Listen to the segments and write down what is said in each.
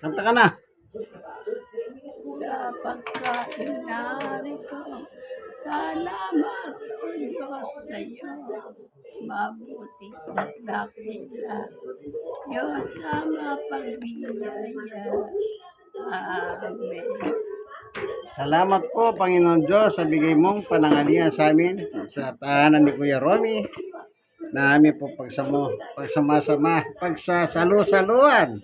Kanta ka na. sa pagkain narito. Salamat o Diyos sa iyo. Mabuti at dakila. Diyos na mapagbiyaya. Amen. Salamat po, Panginoon Diyos, sa bigay mong panangalian sa amin sa tahanan ni Kuya Romy na aming po pagsamo, pagsamasama, pagsasalu-saluan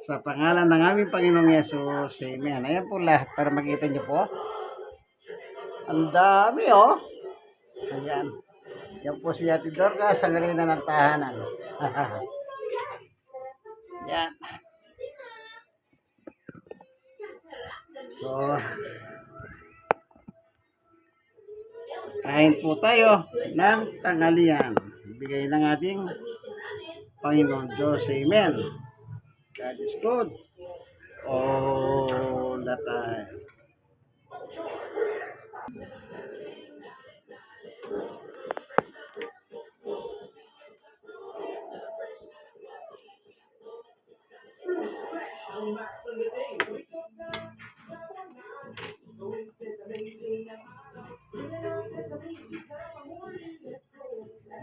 sa pangalan ng aming Panginoong Yesus. Amen. Ayan po lahat para makita niyo po. Ang dami oh. Ayan. Yan po si Ate Dorca sa ngalina ng tahanan. Yan. So, kain po tayo ng tanghalian. Bigay ng ating Panginoon Diyos. Amen. God is good all the time.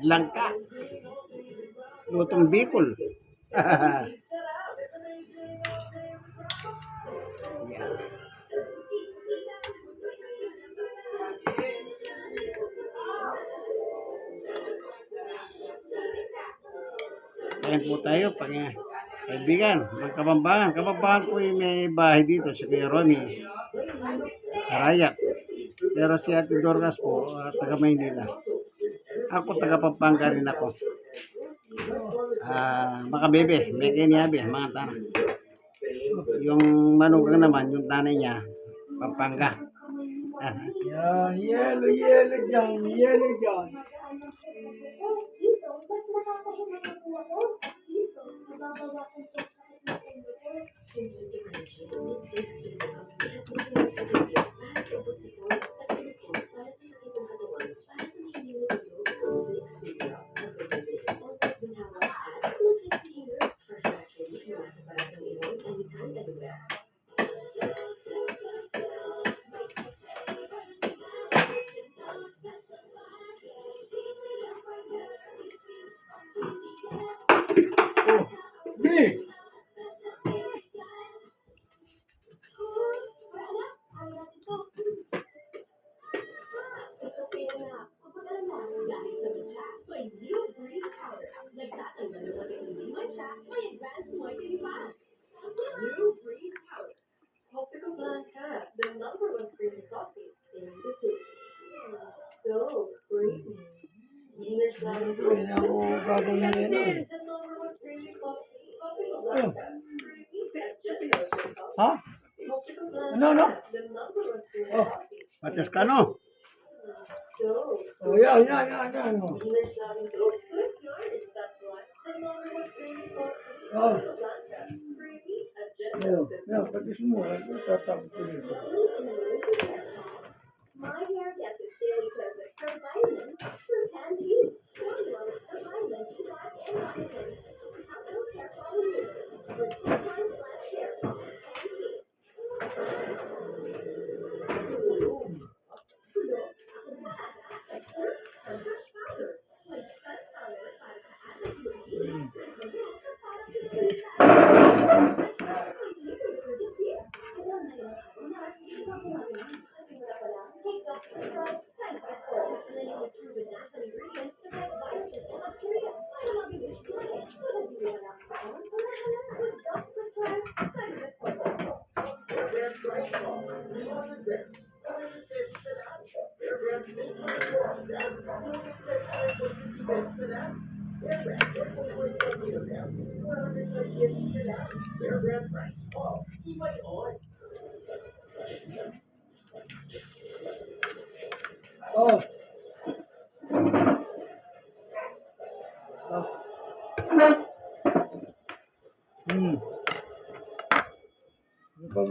Langka. Lutong Bicol. Yan. Ayan po tayo, pag kaibigan, magkabambangan. Kabambangan po yung may bahay dito sa Kuya Romy. Karayak. Pero si Ate Dorcas po, uh, taga Maynila. Ako taga Pampanga rin ako. Ah, mga bebe, may kiniabi, mga tanong. Yung manugang naman, yung tanay niya, Pampanga. Yan, yellow, yellow dyan, yellow dyan. Oh, city. So creamy. English lemon Pwede na ako gagawin na Coffee. Ha? Ano, ano? Oh. Patas ka no? Oh, yan, yan, yan, yan. oh. And Yan, patis mo. Ito, tatapos ko dito. My hair gets its daily dose of vitamins 说饭局，我就是那个主家。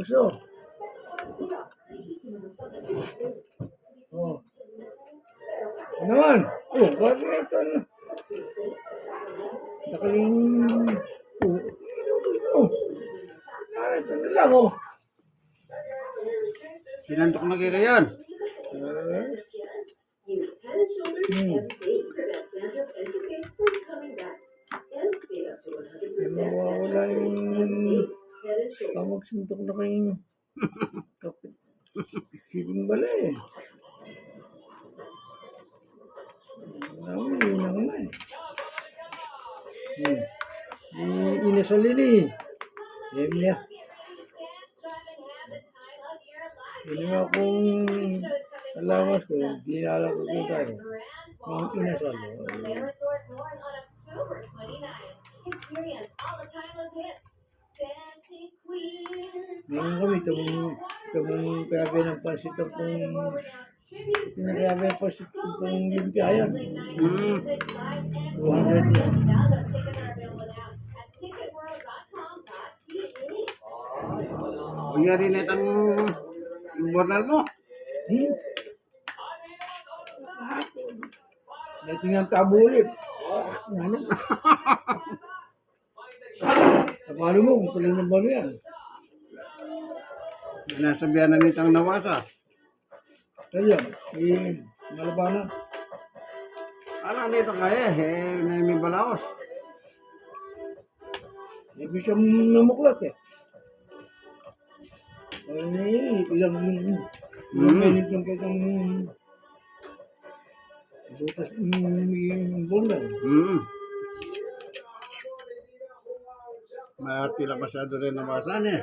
Gusto? Oh. Ano naman? Oh, bakit ito? Ano? Nakaling... Oh. ito na lang, oh. Sinandok na head and shoulders Hmm. every day to prevent dandruff and toothache from coming back. And save up to 100% Nawawala yung shoulders. pamagsuntok na kayong kapit. Sipin bala eh. Naman, yun lang na eh. Hmm. Di inasalin eh. Yan niya. Yun nga kung alawas ko, dinala ko ko tayo. Ang inasal. 29. Experience all the timeless. Ngayon kami, itong, itong grabe ng pansit ang pong Pinagawa yung pansit ang pong limpiayan. Hmm. 200 yan. Kunyari na itang ibornal mo. Hmm? Ito nga tabo ulit. Ano? Paano mo kung tuloy ng balo yan? Nasabihan na nitang nawasa. Kaya, eh, malabanan. Ano dito kaya eh, may may balaos. Ibig siyang namuklat eh. Ay, ilang ilang Hmm. pinit lang kitang butas yung bundan. Hmm. Marti lang masyado rin nawasan eh.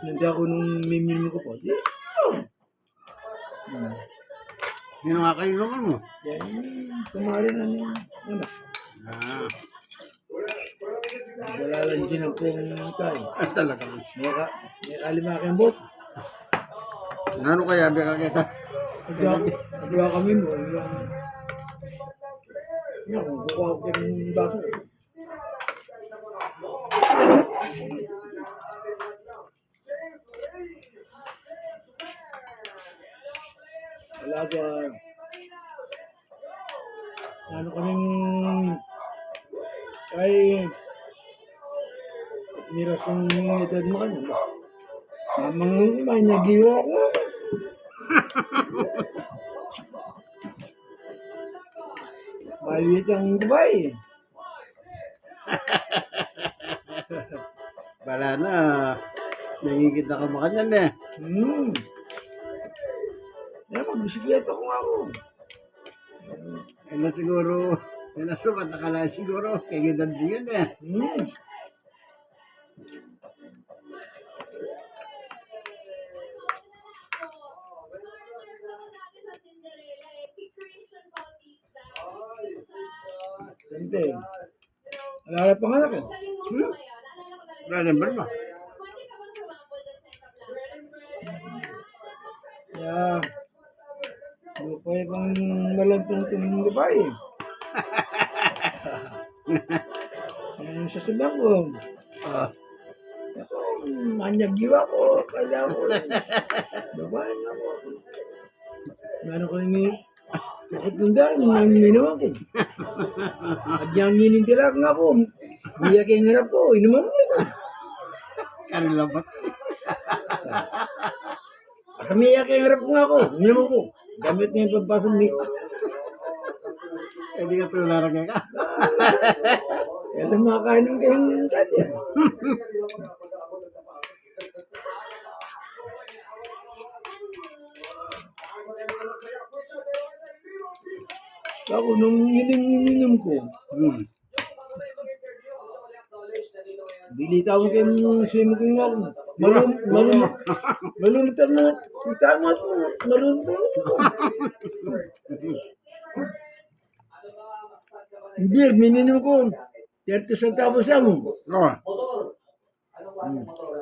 Hindi ako nung mimim ko po. Di, Sino nga kayo naman mo? yan, kumari na niya. Ano? Ah, Wala lang din ang kung tayo. ah talaga. May ka, may kalima kang bot. Ano kaya bika kita? Nagwa, nagwa kami mo. Kung kukuha ko yung baso. May nagiwa. Maliit ang Dubai. Bala na. Nangigit na ka mo kanyan eh. Hmm. Yan, magbisikleta ko nga ako. Eh na siguro, eh na kala siguro. Kaya gidan din yan eh. Hmm. Ganda eh. Wala na panganak eh. Hmm? Wala na ba ba? Kaya, lupay pang malantong itong babae. Ano sa sabang ko? Ah, Ako, manyagiwa ko. Kaya ko. Babae nga ko. Ano ko ni Bakit nanda? Nang minawa ko. At yung ninintila nga ko. Biyak yung harap ko. Inuman mo. kanila ba? Kami iyak yung harap ko nga ko. Inuman ko. Gamit nga yung pagpasok ni. Eh di ka tularag ka. Kaya lumakain ng kayong kanya. Ako, nung ininom ko, Hmm. Bilita mo kayo ng simo ko nga. Malum, malum, malumtan na. Itamat mo. Malumtan mo. Beer, mininom ko. 30 centavos sa mo. Oh,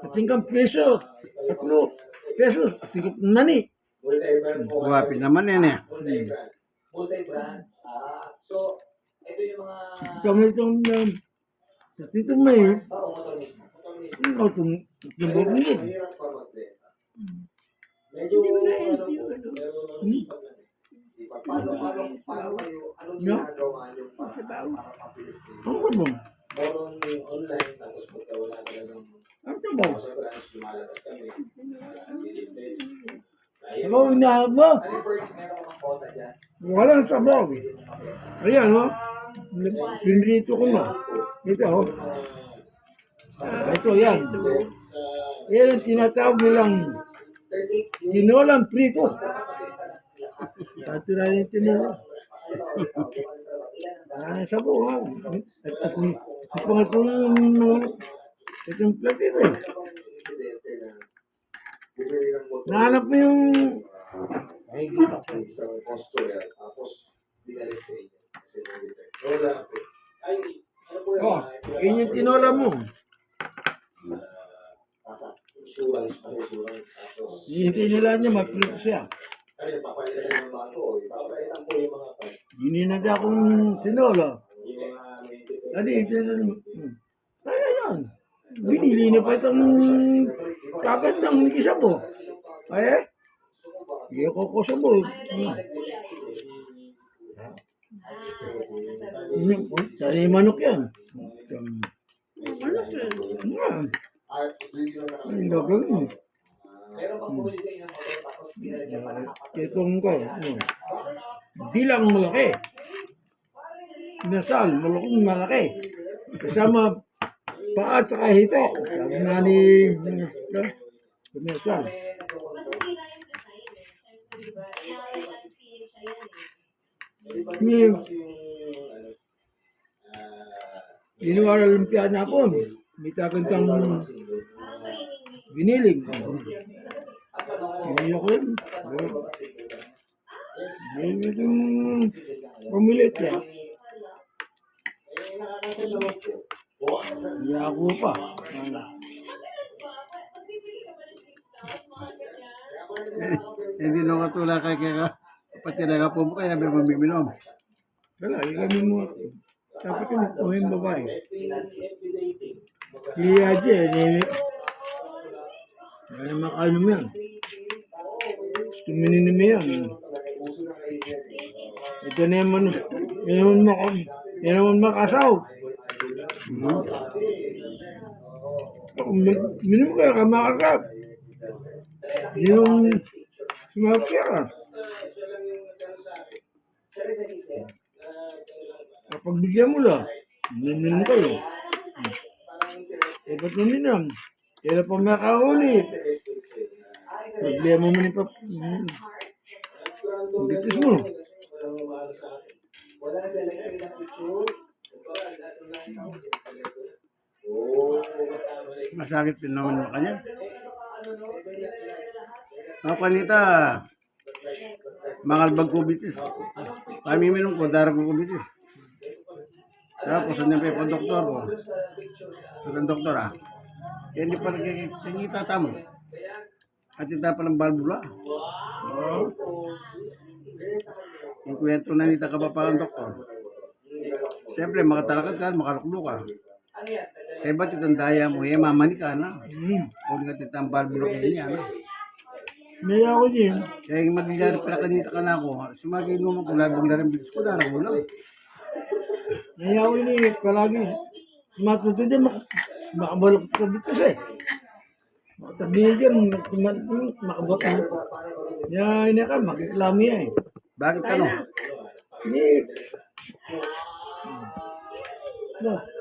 At tingkang peso. Tatlo. Pesos. At tingkang nani. guwapi naman yan eh. Multi-brand. So, ito yung mga Kami itong um, at ito may parang motor mismo. Motor mismo. itong yung bago mo. Medyo, Hindi mo na ano, ano. meron ng sipag na eh. Paano, paano, paano kayo, anong No. ginagawa nyo para, para mabilis kayo? Ano ka ba? Meron yung online, tapos pagka wala talagang Ano ba? sa branch, lumalabas kami. Nililimpes. Ano ang hinahanap mo? ano dyan. Walang sabaw. Ayan, oh. Pinrito ko na. Ito, oh. Ah, ito, yan. Yan ang tinatawag nilang tinolang prito. Tato na yung tinola. Ah, sabaw, ha. At, at, at pangatulong ng itong platito, eh. Presidente na bumili ng motor Nahanap mo yung... Ay, kita ko. ng isang customer, tapos dinalit sa inyo. Kasi may detect. Wala. Ay, ano po Oh, yung yun yung tinola mo. Kasa. insurance, pa insurance, tapos, Hihintay nila niya, mag-print siya. ano, papalitan ng bago, papalitan po yung mga parts. Gininag akong tinola. Adi, ito na naman. Hmm. Binili na pa itong kagad ng isa po. Ay, eh. Sa mo. Hmm. Hmm, Sari manok yan. Hmm. Hmm. Ah, yun yung Ang gagawin. Pa ng Itong ko. Hmm. Malaki. Nasal, malaking malaki. Kasama paa at saka hito. Sabi nga ni eh. Ni Inuwara lumpia na po. May takantang ko, Hindi ako yun. Hindi itong pumilit niya. nakakasunod ako pa. Hindi nung katula kay kaya pati na po mo kaya may mamiminom. Wala, ilagay mo. Sabi ko, yung babae. Iya eh. Wala kayo mo yan. Gusto mininim yan. Ito na naman, yun naman maka, yun naman makasaw. Minom kayo ka makasap. Yung sumapya ka. Kapag bigyan mo lang, minom kayo. Eh, ba't naminam? Kailan pa makahuli? Problema mo ni Pap... Bitis mo. Wala na talaga sa ilang picture. Masakit din naman mo kanya. Mga kanita, mangalbag ko bitis. Kami minum ko, darag ko bitis. Tapos, ano pa yung doktor ko? Ang doktor ah. Kaya hindi pa nagkikita tamo. At ita pa ng balbula. Oo. Yung kwento na nita ka pa pa ang doktor. Siyempre, makatalakad ka, makaluklo ka. Kaya ba't itang daya mo, eh, mamani ka na. Hmm. Kung ka titang balbula kayo niya, ano. May ako din. Kaya yung magigyari pala kanita ka na ako, sumagi mo ko, labang na rin bilis ko, darang mo lang. May ako din eh, palagi. Matuto din, mak makabalok ka dito siya eh. Dyan, makabalok ka. Yan, ina ka, makiklami yan eh. Bakit ka no? Hindi. No.